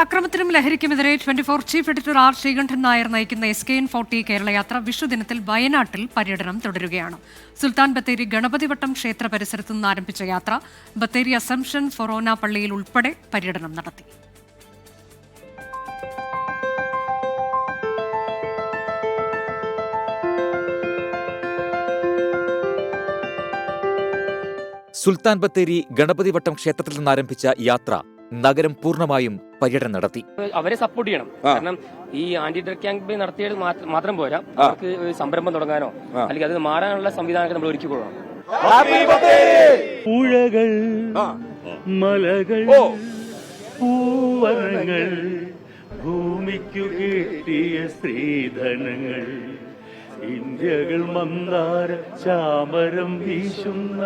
അക്രമത്തിനും ലഹരിക്കുമെതിരെ twenty four chief editor R Sreekandan Nair നയിക്കുന്ന S K N forty കേരളയാത്ര വിഷുദിനത്തിൽ വയനാട്ടിൽ പര്യടനം തുടരുകയാണ്. സുൽത്താൻ ബത്തേരി ഗണപതിവട്ടം ക്ഷേത്ര പരിസരത്തു നിന്ന് ആരംഭിച്ച യാത്ര ബത്തേരി അസംഷൻ ഫൊറോന പള്ളിയിൽ ഉൾപ്പെടെ പര്യടനം നടത്തി. സുൽത്താൻ ബത്തേരി ഗണപതിവട്ടം ക്ഷേത്രത്തിൽ നിന്നാരംഭിച്ച യാത്ര നഗരം പൂർണമായും പര്യടനം നടത്തി. അവരെ സപ്പോർട്ട് ചെയ്യണം. കാരണം ഈ ആന്റി ഡ്രഗ് ക്യാമ്പയിൻ നടത്തിയത് മാത്രം പോരാ. അവർക്ക് ഒരു സംരംഭം തുടങ്ങാനോ അല്ലെങ്കിൽ അത് മാറാനുള്ള സംവിധാനമൊക്കെ നമ്മൾ ഒരുക്കി കൊടുക്കണം പുഴകൾ മലകൾ ഭൂമിക്കു കിട്ടിയ സ്ത്രീധനങ്ങൾ. ഇന്ത്യകൾ മന്ദാര ചാമരം വീശുന്ന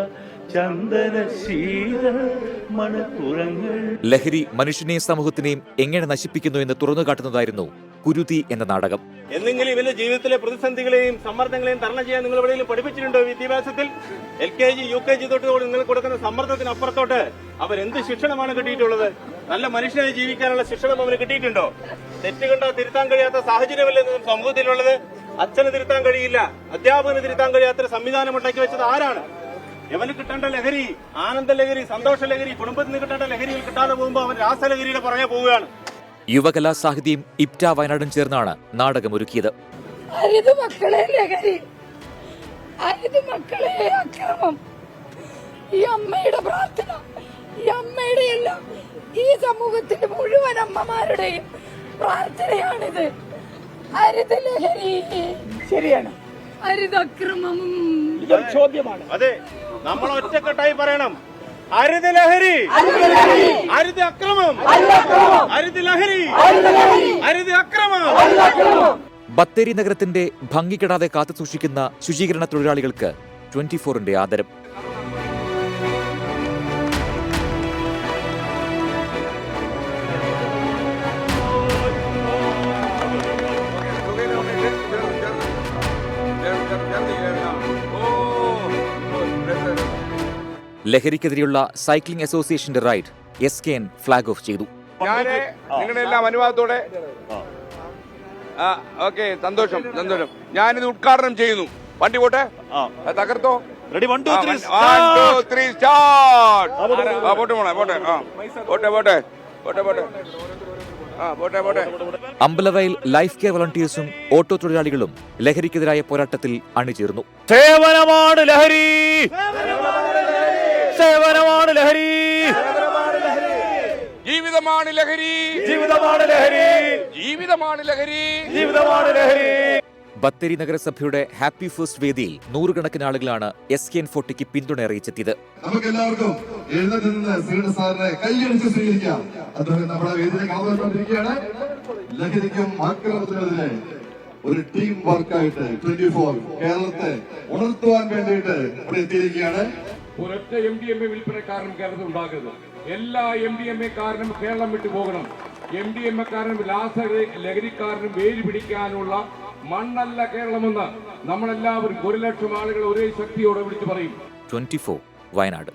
ലഹരി മനുഷ്യനെയും സമൂഹത്തിനെയും എങ്ങനെ നശിപ്പിക്കുന്നു എന്ന് തുറന്നു കാട്ടുന്നതായിരുന്നു കുരുതി എന്ന നാടകം. എന്തെങ്കിലും ഇവന്റെ ജീവിതത്തിലെ പ്രതിസന്ധികളെയും സമ്മർദ്ദങ്ങളെയും തരണം ചെയ്യാൻ നിങ്ങൾ എവിടെയെങ്കിലും പഠിപ്പിച്ചിട്ടുണ്ടോ വിദ്യാഭ്യാസത്തിൽ? L K G U K G തൊട്ട് നിങ്ങൾ കൊടുക്കുന്ന സമ്മർദ്ദത്തിന് അപ്പുറത്തോട്ട് അവർ എന്ത് ശിക്ഷണമാണ് കിട്ടിയിട്ടുള്ളത്? നല്ല മനുഷ്യനായി ജീവിക്കാനുള്ള ശിക്ഷണം അവന് കിട്ടിയിട്ടുണ്ടോ? തെറ്റുകൊണ്ടോ തിരുത്താൻ കഴിയാത്ത സാഹചര്യമല്ലേ സമൂഹത്തിലുള്ളത്? അച്ഛന് തിരുത്താൻ കഴിയില്ല അധ്യാപകന് തിരുത്താൻ കഴിയാത്ത സംവിധാനം ഉണ്ടാക്കി വെച്ചത് ആരാണ്? ഇവന് കിട്ടേണ്ട ലഹരി ആനന്ദ ലഹരി സന്തോഷ ലഹരി കുടുംബത്തിന് കിട്ടേണ്ട ലഹരികൾ കിട്ടാതെ പോകുമ്പോൾ അവൻ രാസലഹരിയുടെ പുറകെ പോവുകയാണ്. യുവകലാ സാഹിത്യം ഇപ്റ്റ വയനാടും ചേർന്നാണ് നാടകമൊരുക്കിയത്. അരുത് മക്കളെ ലഹരി അരുത് മക്കളെ അക്രമം. ഈ അമ്മയുടെ പ്രാർത്ഥന ഈ അമ്മയുടെ എല്ലാം ഈ സമൂഹത്തിന്റെ മുഴുവൻ അമ്മമാരുടെയും പ്രാർത്ഥനയാണിത്. അരുത് ലഹരി. ശരിയാണ്. അരുത് അക്രമം. അതെ. നമ്മൾ ഒറ്റക്കെട്ടായി പറയണം. അരുത് ലഹരി. അരുത് അക്രമം. അരുത് ലഹരി. അരുത് അക്രമം. ബത്തേരി നഗരത്തിന്റെ ഭംഗി കെടാതെ കാത്തുസൂക്ഷിക്കുന്ന ശുചീകരണ തൊഴിലാളികൾക്ക് ട്വന്റി ഫോറിന്റെ ആദരം. ലഹരിക്കെതിരെയുള്ള സൈക്ലിംഗ് അസോസിയേഷന്റെ ride S K N flag off ചെയ്തു. ഞാൻ നിങ്ങളുടെ എല്ലാം അനുവാദത്തോടെ ആ ഓക്കെ സന്തോഷം സന്തോഷം. ഞാനിത് ഉദ്ഘാടനം ചെയ്യുന്നു. വണ്ടി പോട്ടെ? ആ, തകർത്തോ? Ready one two three One, two, three, start. ആ പോട്ടെ മോളെ പോട്ടെ. ആ പോട്ടെ പോട്ടെ. പോട്ടെ പോട്ടെ. അമ്പലവയൽ ലൈഫ് കെയർ വളണ്ടിയേഴ്സും ഓട്ടോ തൊഴിലാളികളും ലഹരിക്കെതിരായ പോരാട്ടത്തിൽ അണിചേർന്നു. സേവനമാണ് ലഹരി. സേവനമാണ് ലഹരി. ജീവിതമാണ് ലഹരി. ജീവിതമാണ് ലഹരി. ജീവിതമാണ് ലഹരി. ജീവിതമാണ് ലഹരി. ബത്തേരി നഗരസഭയുടെ ഹാപ്പി ഫസ്റ്റ് വേദിയിൽ നൂറുകണക്കിന് ആളുകളാണ് എസ് കെ എൻ ഫോർട്ടിക്ക് പിന്തുണ അറിയിച്ചെത്തിയത്. നമുക്കെല്ലാവർക്കും എഴുന്നേറ്റ് നിന്ന് ശ്രീകണ്ഠ സാറിനെ കൈയടിച്ച് സ്വീകരിക്കാം. അദ്ദേഹം നമ്മുടെ വേദിയിലേക്ക് അവതരിപ്പിക്കുകയാണ് ലഹരിക്കും ആക്രമണത്തിനെതിരെ ഒരു ടീം വർക്കായിട്ട് ട്വന്റി ഫോർ കേരളത്തെ ഉണർത്തുവാൻ വേണ്ടിയിട്ട് ഇവിടെ എത്തിയിരിക്കുകയാണ്. ഒരൊറ്റ എം ഡി എം എ വിൽപ്പനക്കാരനും കേരളത്തിൽ ഉണ്ടാകരുത്. എല്ലാ എം ഡി എം എ കാരനും കേരളം വിട്ടു പോകണം. എം ഡി എം എ കാരനും രാസ ലഹരിക്കാരനും വേര് പിടിക്കാനുള്ള മണ്ണല്ല കേരളമെന്ന് നമ്മളെല്ലാവരും ഒരു ലക്ഷം ആളുകൾ ഒരേ ശക്തിയോടെ വിളിച്ചു പറയും. ട്വന്റി വയനാട്.